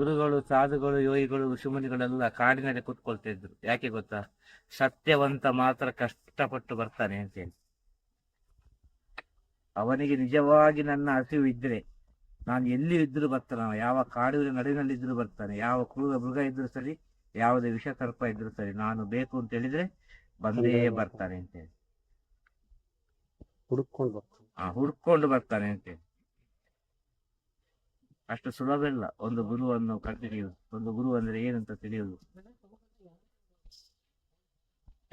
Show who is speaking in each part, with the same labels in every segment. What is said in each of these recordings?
Speaker 1: ಗುರುಗಳು ಸಾಧುಗಳು ಯೋಗಿಗಳು ಋಷಿಮುನಿಗಳೆಲ್ಲ ಕಾಡಿನಲ್ಲಿ ಕುತ್ಕೊಳ್ತಾ ಇದ್ರು ಯಾಕೆ ಗೊತ್ತಾ? ಸತ್ಯವಂತ ಮಾತ್ರ ಕಷ್ಟಪಟ್ಟು ಬರ್ತಾನೆ ಅಂತೇಳಿ ಅವನಿಗೆ ನಿಜವಾಗಿ ನನ್ನ ಹಸಿವು ಇದ್ರೆ ನಾನು ಎಲ್ಲಿ ಇದ್ರೂ ಬರ್ತಾನೆ. ಯಾವ ಕಾಡಿನ ನಡುವಿನಲ್ಲಿ ಇದ್ರೂ ಬರ್ತಾನೆ. ಯಾವ ಕ್ರೂರ ಮೃಗ ಇದ್ರೂ ಸರಿ ಯಾವುದೇ ವಿಷ ಸರ್ಪ ಇದ್ರೂ ಸರಿ ನಾನು ಬೇಕು ಅಂತ ಹೇಳಿದ್ರೆ ಬಂದೇ ಬರ್ತಾನೆ ಅಂತೇಳಿ
Speaker 2: ಹುಡ್ಕೊಂಡು ಬರ್ತಾನೆ
Speaker 1: ಅಂತೇಳಿ ಅಷ್ಟು ಸುಲಭ ಇಲ್ಲ. ಒಂದು ಗುರುವನ್ನು ಕಂಡುಹಿಡಿಯುವುದು ಒಂದು ಗುರು ಅಂದ್ರೆ ಏನಂತ ತಿಳಿಯುವುದು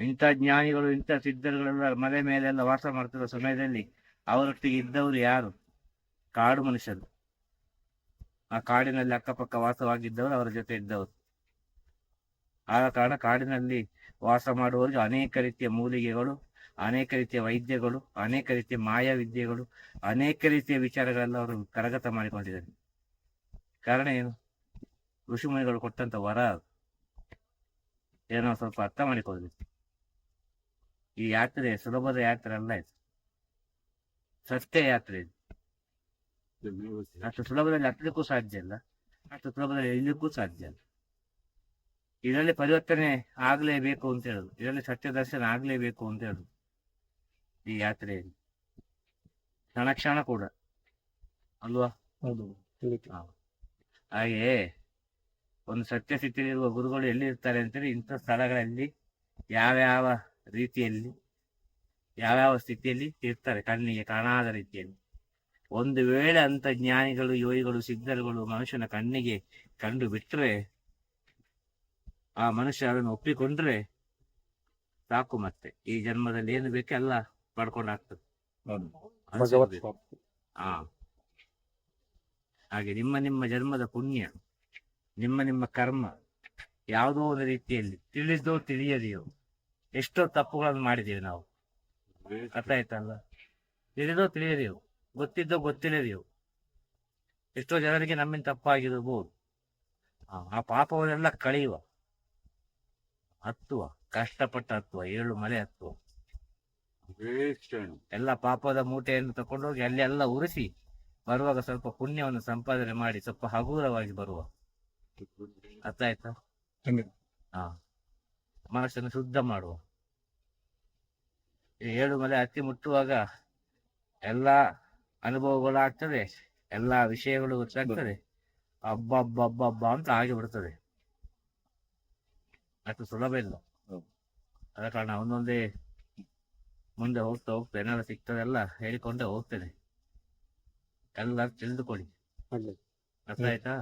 Speaker 1: ಇಂಥ ಜ್ಞಾನಿಗಳು, ಇಂಥ ಸಿದ್ಧರುಗಳೆಲ್ಲ ಮನೆ ಮೇಲೆಲ್ಲ ವಾಸ ಮಾಡ್ತಿರೋ ಸಮಯದಲ್ಲಿ ಅವರೊಟ್ಟಿಗೆ ಇದ್ದವರು ಯಾರು? ಕಾಡು ಮನುಷ್ಯರು. ಆ ಕಾಡಿನಲ್ಲಿ ಅಕ್ಕಪಕ್ಕ ವಾಸವಾಗಿದ್ದವರು ಅವರ ಜೊತೆ ಇದ್ದವರು. ಆದ ಕಾರಣ ಕಾಡಿನಲ್ಲಿ ವಾಸ ಮಾಡುವವರಿಗೆ ಅನೇಕ ರೀತಿಯ ಮೂಲಿಗೆಗಳು, ಅನೇಕ ರೀತಿಯ ವೈದ್ಯಗಳು, ಅನೇಕ ರೀತಿಯ ಮಾಯಾ ವಿದ್ಯೆಗಳು, ಅನೇಕ ರೀತಿಯ ವಿಚಾರಗಳೆಲ್ಲ ಅವರು ಕರಗತ ಮಾಡಿಕೊಂಡಿದ್ದಾರೆ. ಕಾರಣ ಏನು? ಋಷಿಮುನಿಗಳು ಕೊಟ್ಟಂತ ವರ ಅದು. ಏನೋ ಸ್ವಲ್ಪ ಅರ್ಥ ಮಾಡಿಕೊಳ್ಳಿ. ಈ ಯಾತ್ರೆ ಸುಲಭದ ಯಾತ್ರೆ ಅಲ್ಲ ಇದು. ಸತ್ಯ ಯಾತ್ರೆ ಇದು. ಅಷ್ಟು ಸುಲಭದಲ್ಲಿ ಹತ್ತಲಿಕ್ಕೂ ಸಾಧ್ಯ ಇಲ್ಲ. ಅಷ್ಟು ಸುಲಭದಲ್ಲಿ ಇಳಿಲಿಕ್ಕೂ ಸಾಧ್ಯ ಇಲ್ಲ. ಇದರಲ್ಲಿ ಪರಿವರ್ತನೆ ಆಗ್ಲೇಬೇಕು ಅಂತ ಹೇಳುದು. ಇದರಲ್ಲಿ ಸತ್ಯ ದರ್ಶನ ಆಗ್ಲೇಬೇಕು ಅಂತ ಹೇಳುದು. ಈ ಯಾತ್ರೆಯಲ್ಲಿ ಕ್ಷಣ ಕ್ಷಣ ಕೂಡ. ಅಲ್ವಾ?
Speaker 2: ಹೌದು. ಖಂಡಿತ.
Speaker 1: ಹಾಗೆ ಒಂದು ಸತ್ಯ ಸ್ಥಿತಿಯಲ್ಲಿರುವ ಗುರುಗಳು ಎಲ್ಲಿ ಇರ್ತಾರೆ ಅಂತೇಳಿ ಇಂಥ ಸ್ಥಳಗಳಲ್ಲಿ ಯಾವ್ಯಾವ ರೀತಿಯಲ್ಲಿ ಯಾವ್ಯಾವ ಸ್ಥಿತಿಯಲ್ಲಿ ಇರ್ತಾರೆ ಕಣ್ಣಿಗೆ ಕಾಣಾದ ರೀತಿಯಲ್ಲಿ. ಒಂದು ವೇಳೆ ಅಂತ ಜ್ಞಾನಿಗಳು ಯೋಗಿಗಳು ಸಿದ್ಧರುಗಳು ಮನುಷ್ಯನ ಕಣ್ಣಿಗೆ ಕಂಡು ಬಿಟ್ಟರೆ ಆ ಮನುಷ್ಯ ಅದನ್ನು ಒಪ್ಪಿಕೊಂಡ್ರೆ ಸಾಕು ಮತ್ತೆ. ಈ ಜನ್ಮದಲ್ಲಿ ಏನು ಬೇಕೆಲ್ಲ ಪಡ್ಕೊಂಡಾಗ್ತದೆ. ಹಾ ಹಾಗೆ ನಿಮ್ಮ ನಿಮ್ಮ ಜನ್ಮದ ಪುಣ್ಯ ನಿಮ್ಮ ನಿಮ್ಮ ಕರ್ಮ ಯಾವುದೋ ಒಂದು ರೀತಿಯಲ್ಲಿ ತಿಳಿದೋ ತಿಳಿಯದೆಯೋ ಎಷ್ಟೋ ತಪ್ಪುಗಳನ್ನು ಮಾಡಿದ್ದೀವಿ ನಾವು. ಅರ್ಥ ಆಯ್ತಲ್ಲ ತಿಳಿದೋ ತಿಳಿಯದೆಯೋ ಗೊತ್ತಿದ್ದೋ ಗೊತ್ತಿಲ್ಲದೆಯೋ ಎಷ್ಟೋ ಜನರಿಗೆ ನಮ್ಮಿಂದ ತಪ್ಪಾಗಿರಬಹುದು. ಆ, ಪಾಪವನ್ನೆಲ್ಲ ಕಳೆಯುವ ಹತ್ತುವ ಕಷ್ಟಪಟ್ಟ ಹತ್ತುವ ಏಳು ಮಲೆ ಹತ್ತುವ. ಎಲ್ಲ ಪಾಪದ ಮೂಟೆಯನ್ನು ತಕೊಂಡೋಗಿ ಅಲ್ಲೆಲ್ಲ ಉರಿಸಿ ಬರುವಾಗ ಸ್ವಲ್ಪ ಪುಣ್ಯವನ್ನು ಸಂಪಾದನೆ ಮಾಡಿ ಸ್ವಲ್ಪ ಹಗುರವಾಗಿ ಬರುವ. ಅರ್ಥ ಆಯ್ತಾ. ಹಾ. ಮನಸ್ಸನ್ನು ಶುದ್ಧ ಮಾಡುವ. ಈ ಏಳು ಮಲೆ ಹತ್ತಿ ಮುಟ್ಟುವಾಗ ಎಲ್ಲ ಅನುಭವಗಳು ಆಗ್ತದೆ ಎಲ್ಲ ವಿಷಯಗಳು ಗೊತ್ತಾಗ್ತದೆ. ಹಬ್ಬ ಹಬ್ಬ ಹಬ್ಬ ಹಬ್ಬ ಅಂತ ಆಗಿ ಬಿಡ್ತದೆ. ಅಷ್ಟು ಸುಲಭ ಇಲ್ಲ. ಅದ ಕಾರಣ ಒಂದೊಂದೇ ಮುಂದೆ ಹೋಗ್ತಾ ಹೋಗ್ತಾ ಏನೆಲ್ಲ ಸಿಗ್ತದೆಲ್ಲ ಹೇಳಿಕೊಂಡೇ ಹೋಗ್ತೇನೆ. ಎಲ್ಲ ತಿಳಿದುಕೊಳ್ಳಿ. ಅರ್ಥ ಆಯ್ತಾ.